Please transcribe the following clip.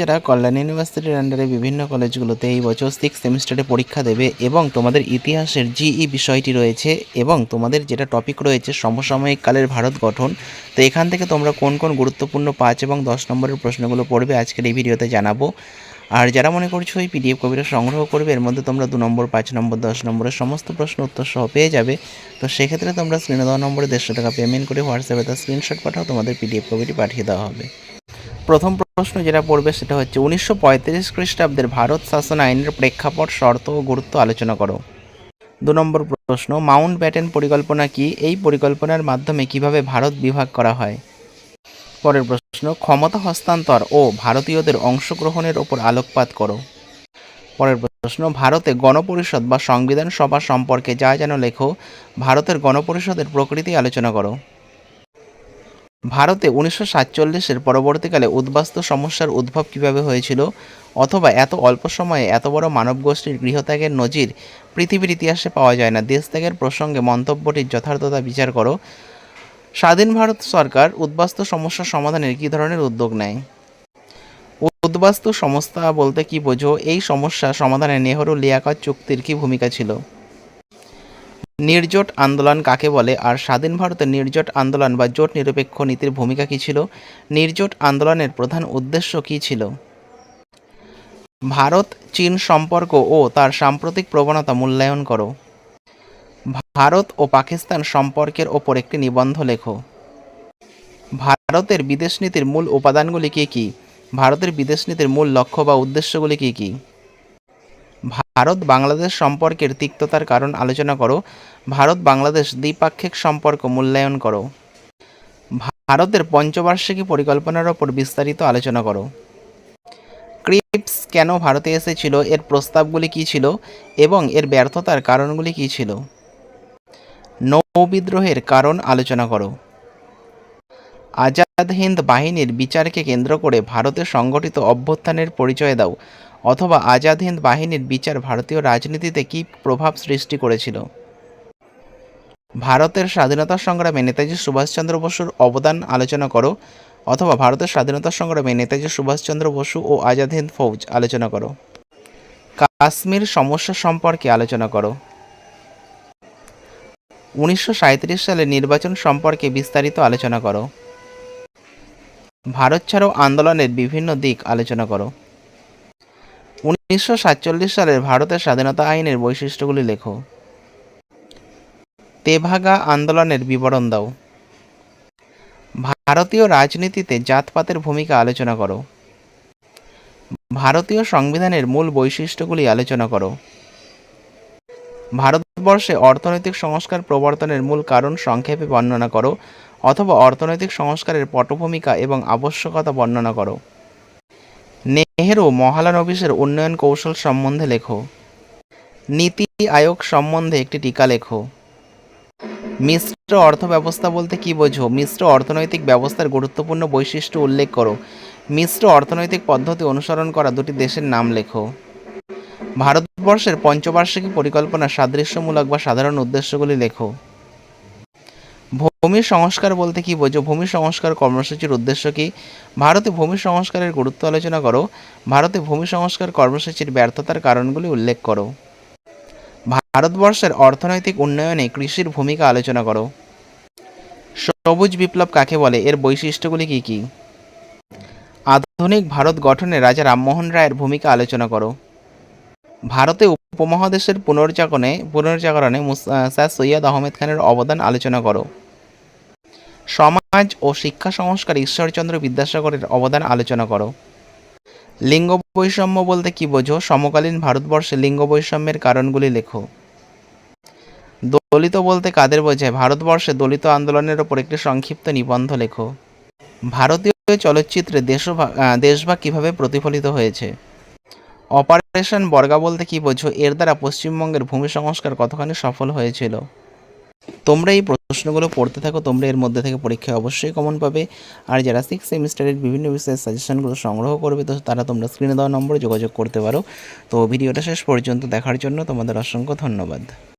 যারা কল্যাণ ইউনিভার্সিটির আন্ডারে বিভিন্ন কলেজগুলোতে এই বছর সিক্স সেমিস্টারে পরীক্ষা দেবে এবং তোমাদের ইতিহাসের জিই বিষয়টি রয়েছে এবং তোমাদের যেটা টপিক রয়েছে সমসাময়িক কালের ভারত গঠন, তো এখান থেকে তোমরা কোন কোন গুরুত্বপূর্ণ পাঁচ এবং দশ নম্বরের প্রশ্নগুলো পড়বে আজকের এই ভিডিওতে জানাব। আর যারা মনে করছ এই পিডিএফ কবিটা সংগ্রহ করবে, এর মধ্যে তোমরা দু নম্বর, পাঁচ নম্বর, দশ নম্বরের সমস্ত প্রশ্ন উত্তর সহ পেয়ে যাবে। তো সেক্ষেত্রে তোমরা স্ক্রিনে দেওয়া নম্বরে দেড়শো টাকা পেমেন্ট করে হোয়াটসঅ্যাপে তার স্ক্রিনশট পাঠাও, তোমাদের পিডিএফ কপিটি পাঠিয়ে দেওয়া হবে। প্রথম প্রশ্ন যেটা পড়বে সেটা হচ্ছে, উনিশশো পঁয়ত্রিশ খ্রিস্টাব্দের ভারত শাসন আইনের প্রেক্ষাপট, শর্ত ও গুরুত্ব আলোচনা করো। দু নম্বর প্রশ্ন, মাউন্ট ব্যাটেন পরিকল্পনা কি? এই পরিকল্পনার মাধ্যমে কীভাবে ভারত বিভাগ করা হয়? পরের প্রশ্ন, ক্ষমতা হস্তান্তর ও ভারতীয়দের অংশগ্রহণের ওপর আলোকপাত করো। পরের প্রশ্ন, ভারতে গণপরিষদ বা সংবিধান সভা সম্পর্কে যা যেন লেখো, ভারতের গণপরিষদের প্রকৃতি আলোচনা করো। ভারতে উনিশশো সাতচল্লিশের পরবর্তীকালে উদ্বাস্তু সমস্যার উদ্ভব কীভাবে হয়েছিল অথবা এত অল্প সময়ে এত বড় মানব গোষ্ঠীর গৃহত্যাগের নজির পৃথিবীর ইতিহাসে পাওয়া যায় না। দেশত্যাগের প্রসঙ্গে মন্তব্যটির যথার্থতা বিচার করো। স্বাধীন ভারত সরকার উদ্বাস্তু সমস্যা সমাধানের কী ধরনের উদ্যোগ নেয়? উদ্বাস্তু সংস্থা বলতে কি বোঝো? এই সমস্যা সমাধানে নেহরু লিয়াকত চুক্তির কি ভূমিকা ছিল? নির্জোট আন্দোলন কাকে বলে? আর স্বাধীন ভারতের নির্জোট আন্দোলন বা জোট নিরপেক্ষ নীতির ভূমিকা কী ছিল? নির্জোট আন্দোলনের প্রধান উদ্দেশ্য কী ছিল? ভারত, চীন সম্পর্ক ও তার সাম্প্রতিক প্রবণতা মূল্যায়ন করো। ভারত ও পাকিস্তান সম্পর্কের ওপর একটি নিবন্ধ লেখো। ভারতের বিদেশ নীতির মূল উপাদানগুলি কী কী? ভারতের বিদেশ নীতির মূল লক্ষ্য বা উদ্দেশ্যগুলি কী কী? ভারত বাংলাদেশ সম্পর্কের তিক্ততার কারণ আলোচনা করো। ভারত বাংলাদেশ দ্বিপাক্ষিক সম্পর্ক মূল্যায়ন করো। ভারতের পঞ্চবার্ষিকী পরিকল্পনার ওপর বিস্তারিত আলোচনা করো। ক্রিপস কেন ভারতে এসেছিল, এর প্রস্তাবগুলি কী ছিল এবং এর ব্যর্থতার কারণগুলি কী ছিল? নৌবিদ্রোহের কারণ আলোচনা করো। আজাদ হিন্দ বাহিনীর বিচারকে কেন্দ্র করে ভারতে সংগঠিত অভ্যুত্থানের পরিচয় দাও। অথবা আজাদ হিন্দ বাহিনীর বিচার ভারতীয় রাজনীতিতে কী প্রভাব সৃষ্টি করেছিল? ভারতের স্বাধীনতা সংগ্রামে নেতাজি সুভাষচন্দ্র বসুর অবদান আলোচনা করো, অথবা ভারতের স্বাধীনতা সংগ্রামে নেতাজি সুভাষচন্দ্র বসু ও আজাদ হিন্দ ফৌজ আলোচনা করো। কাশ্মীর সমস্যা সম্পর্কে আলোচনা করো। উনিশশো সালে নির্বাচন সম্পর্কে বিস্তারিত আলোচনা করো। ভারত ছাড়ো আন্দোলনের বিভিন্ন দিক আলোচনা করো। উনিশশো সাতচল্লিশ সালের ভারতের স্বাধীনতা আইনের বৈশিষ্ট্যগুলি লেখো। তেভাগা আন্দোলনের বিবরণ দাও। ভারতীয় রাজনীতিতে জাতপাতের ভূমিকা আলোচনা করো। ভারতীয় সংবিধানের মূল বৈশিষ্ট্যগুলি আলোচনা করো। ভারতবর্ষে অর্থনৈতিক সংস্কার প্রবর্তনের মূল কারণ সংক্ষেপে বর্ণনা করো, অথবা অর্থনৈতিক সংস্কারের পটভূমিকা এবং আবশ্যকতা বর্ণনা করো। নেহেরু মহালানবিসের উন্নয়ন কৌশল সম্বন্ধে লেখো। নীতি আয়োগ সম্বন্ধে একটি টিকা লেখো। মিশ্র অর্থ ব্যবস্থা বলতে কি বোঝো? মিশ্র অর্থনৈতিক ব্যবস্থার গুরুত্বপূর্ণ বৈশিষ্ট্য উল্লেখ করো। মিশ্র অর্থনৈতিক পদ্ধতি অনুসরণ করা দুটি দেশের নাম লেখো। ভারতবর্ষের পঞ্চবার্ষিকী পরিকল্পনা সাদৃশ্যমূলক বা সাধারণ উদ্দেশ্যগুলি লেখো। ভূমি সংস্কার বলতে কি বোঝো? ভূমি সংস্কার কর্মসূচির উদ্দেশ্য কি? ভারতে ভূমি সংস্কারের গুরুত্ব আলোচনা করো। ভারতে ভূমি সংস্কার কর্মসূচির ব্যর্থতার কারণগুলি উল্লেখ করো। ভারতবর্ষের অর্থনৈতিক উন্নয়নে কৃষির ভূমিকা আলোচনা করো। সবুজ বিপ্লব কাকে বলে? এর বৈশিষ্ট্যগুলি কি কি? আধুনিক ভারত গঠনে রাজা রামমোহন রায়ের ভূমিকা আলোচনা করো। ভারতে উপমহাদেশের পুনর্জাগরণে পুনর্জাগরণে স্যার সৈয়দ আহমেদ খানের অবদান আলোচনা করো। সমাজ ও শিক্ষা সংস্কার ঈশ্বরচন্দ্র বিদ্যাসাগরের অবদান আলোচনা করো। লিঙ্গ বৈষম্য বলতে কি বোঝো? সমকালীন ভারতবর্ষে লিঙ্গ বৈষম্যের কারণগুলি লেখো। দলিত বলতে কাদের বোঝায়? ভারতবর্ষে দলিত আন্দোলনের ওপর একটি সংক্ষিপ্ত নিবন্ধ লেখো। ভারতীয় চলচ্চিত্রে দেশভাগ দেশভাগ কীভাবে প্রতিফলিত হয়েছে? অপারেশন বর্গা বলতে কি বোঝো? এর দ্বারা পশ্চিমবঙ্গের ভূমি সংস্কার কতখানি সফল হয়েছিল? তোমরা এই প্রশ্নগুলো পড়তে থাকো, তোমরা এর মধ্যে থেকে পরীক্ষায় অবশ্যই কমন পাবে। আর যারা সিক্স সেমিস্টারের বিভিন্ন বিষয়ের সাজেশনগুলো সংগ্রহ করবে, তো তারা তোমরা স্ক্রিনে দেওয়া নম্বরে যোগাযোগ করতে পারো। তো ভিডিওটা শেষ পর্যন্ত দেখার জন্য তোমাদের অসংখ্য ধন্যবাদ।